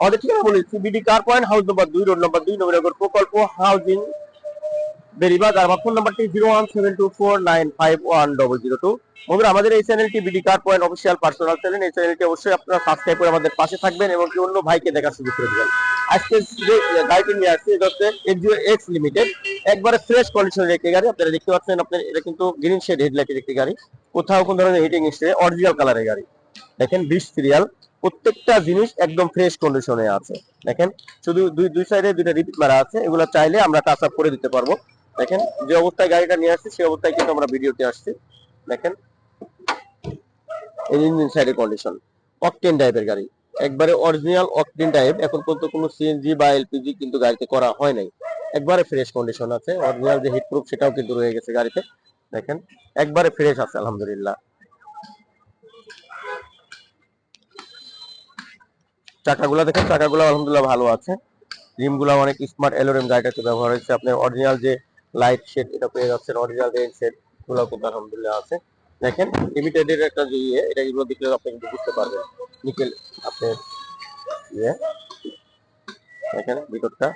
আমাদের number one seven two four nine five one double zero two. বন্ধুরা, আমাদের এই চ্যানেলটি BD car point official personal channel, এই চ্যানেলটি অবশ্যই আপনারা সাবস্ক্রাইব করে আমাদের পাশে থাকবেন এবং অন্য ভাইকে দেখার সুযোগ করে দেবেন। আজকে যে গাড়িটি নিয়ে আসছি, এটা হচ্ছে এক্সিও এক্স লিমিটেড একবারে ফ্রেশ কন্ডিশনের একটি গাড়ি। আপনারা দেখতে পাচ্ছেন, আপনার এটা কিন্তু গ্রিন শেড হেডলাইটের একটি গাড়ি। কোথাও কোন ধরনের হিটিং হিস্ট্রি অরিজিনাল কালারের গাড়ি। দেখেন বিশ সিরিয়াল প্রত্যেকটা জিনিস একদম ফ্রেশ কন্ডিশনে আছে। দেখেন, শুধু দুই দুই সাইডে দুইটা রিপিট মারা আছে। এগুলো চাইলে আমরা টাচ আপ করে দিতে পারব। দেখেন, যে অবস্থায় গাড়িটা নিয়ে আসছি, সেই অবস্থায় কিন্তু আমরা ভিডিওতে আসছি। দেখেন ইঞ্জিন সাইডের কন্ডিশন অকটেন টাইপের গাড়ি। একবারে অরিজিনাল অকটেন টাইপ এখন পর্যন্ত কোনো সিএনজি বা এলপিজি কিন্তু গাড়িতে করা হয় নাই। একবারে ফ্রেশ কন্ডিশন আছে। অরিজিনাল যে হিট প্রুফ সেটাও কিন্তু রয়ে গেছে গাড়িতে। দেখেন, একবারে ফ্রেশ আছে, আলহামদুলিল্লাহ। চাকাগুলো দেখেন, চাকাগুলো আলহামদুলিল্লাহ ভালো আছে। রিমগুলো অনেক স্মার্ট এলোরিম গাড়িটাতে ব্যবহার হয়েছে। আপনার অরিজিনাল যে লাইট শেড এটা পেয়ে যাচ্ছেন অরিজিনাল রেন শেডগুলো কিন্তু আলহামদুলিল্লাহ আছে। দেখেন লিমিটেড এর একটা যে ইয়ে এটা এগুলো দেখলে আপনি কিন্তু বুঝতে পারবেন। নিকেল আপনার ইয়ে। দেখেন ভিতরটা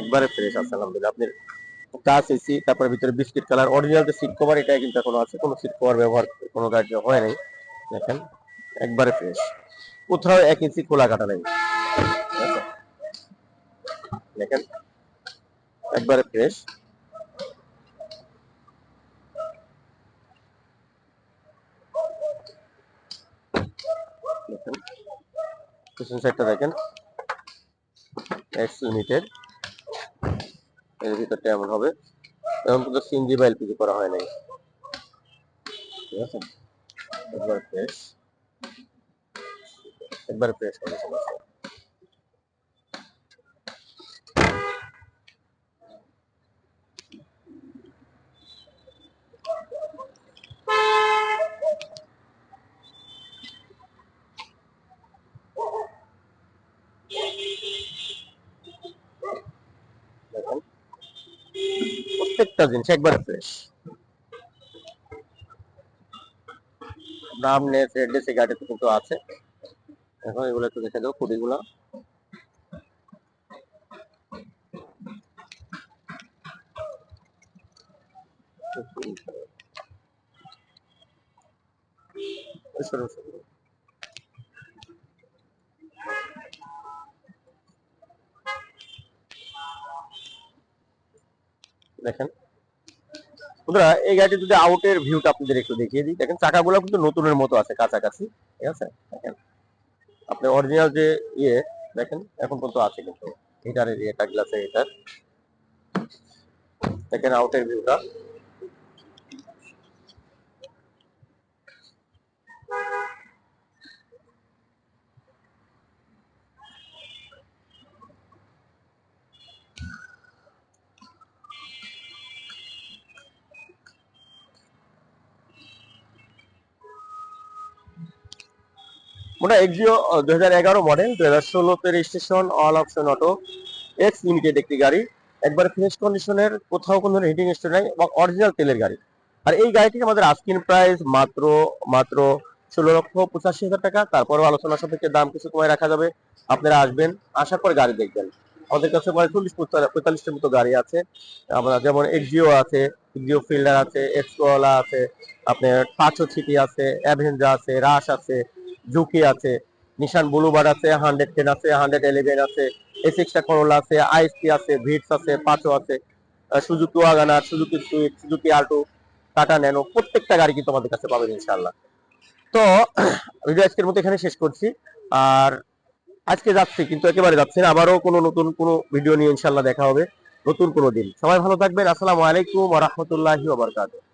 একবারে ফ্রেশ আছে, আলহামদুলিল্লাহ। আপনার টাচ এসি তারপরে ভিতরে বিস্কিট কালার অরিজিনাল যে সিট কভার এটা কিন্তু এখনও আছে। কোনো সিট কভার ব্যবহার, কোনো গাড়িতে হয় নাই। দেখেন, একবারে ফ্রেশ কোথাও এক ইঞ্চি খোলা কাটা নেই। দেখেন একবারে ফ্রেশ দেখেন পিছন সাইডটা দেখেন। এক্স লিমিটেড এর ভিতরটা এমন হবে। এখন কিন্তু সিএনজি বা এলপিজি করা হয় নাই। ঠিক আছে? একবার ফ্রেশ একবার ফ্রেশ করে আছে দেখেন প্রত্যেকটা জিনিস একবারে ফ্রেশ দাম রেডনেস এই গাড়িতে কিন্তু আছে এখন এগুলো একটু দেখে দাও খুঁটিগুলো সরু, সরু। দেখেন। বন্ধুরা, এই গাড়িটি যদি আউটের ভিউটা আপনাদের একটু দেখিয়ে দিই। দেখেন, চাকাগুলো কিন্তু নতুনের মতো আছে, কাছাকাছি। ঠিক আছে? দেখেন আপনি অরিজিনাল যে ইয়ে দেখেন, এখন পর্যন্ত আছে কিন্তু। হিটারের ইয়েটা গ্লাসের হিটার দেখেন আউটের ভিউটা মোটা এক্সিও দুই হাজার মডেল দু হাজার ষোলোতে registration all option auto X limited একটি গাড়ি। একবার ফ্রেশ কন্ডিশনের কোথাও কোনো হিটিং স্টোর নাই এবং অরিজিনাল তেলের গাড়ি। আর এই গাড়িটি আমাদের আস্কিন প্রাইস মাত্র মাত্র ষোলো লক্ষ পঁচাশি হাজার টাকা। তারপরেও আলোচনা সাপেক্ষে দাম কিছু কমায় রাখা যাবে। আপনারা আসবেন, আসার পর গাড়ি দেখবেন। আমাদের কাছে প্রায় চল্লিশ পঁয়তাল্লিশটার মতো গাড়ি আছে। আমরা যেমন এক্সিও আছে এক্সিও ফিল্ডার আছে এক্সকোলা আছে, আপনার পাঁচশো সিটি আছে অ্যাভেঞ্জা আছে রাশ আছে জুকি আছে নিশান বুলুবার আছে হান্ড্রেড টেন আছে হান্ড্রেড ইলেভেন আছে এস এক্সটা করোলা আছে আইএসটি আছে ভিটস আছে পাঁচও আছে Suzuki Wagon R Suzuki Swift Suzuki Alto Tata Nano প্রত্যেকটা গাড়ি কিন্তু আমাদের কাছে পাবেন ইনশাল্লাহ তো ভিডিও আজকের মতো এখানে শেষ করছি, আর আজকে যাচ্ছি, কিন্তু একেবারে যাচ্ছি না, আবারও কোনো নতুন কোনো ভিডিও নিয়ে ইনশাল্লাহ দেখা হবে, নতুন কোনো দিন। সবাই ভালো থাকবেন, আসসালামু আলাইকুম ওয়া বারাকাতুহু।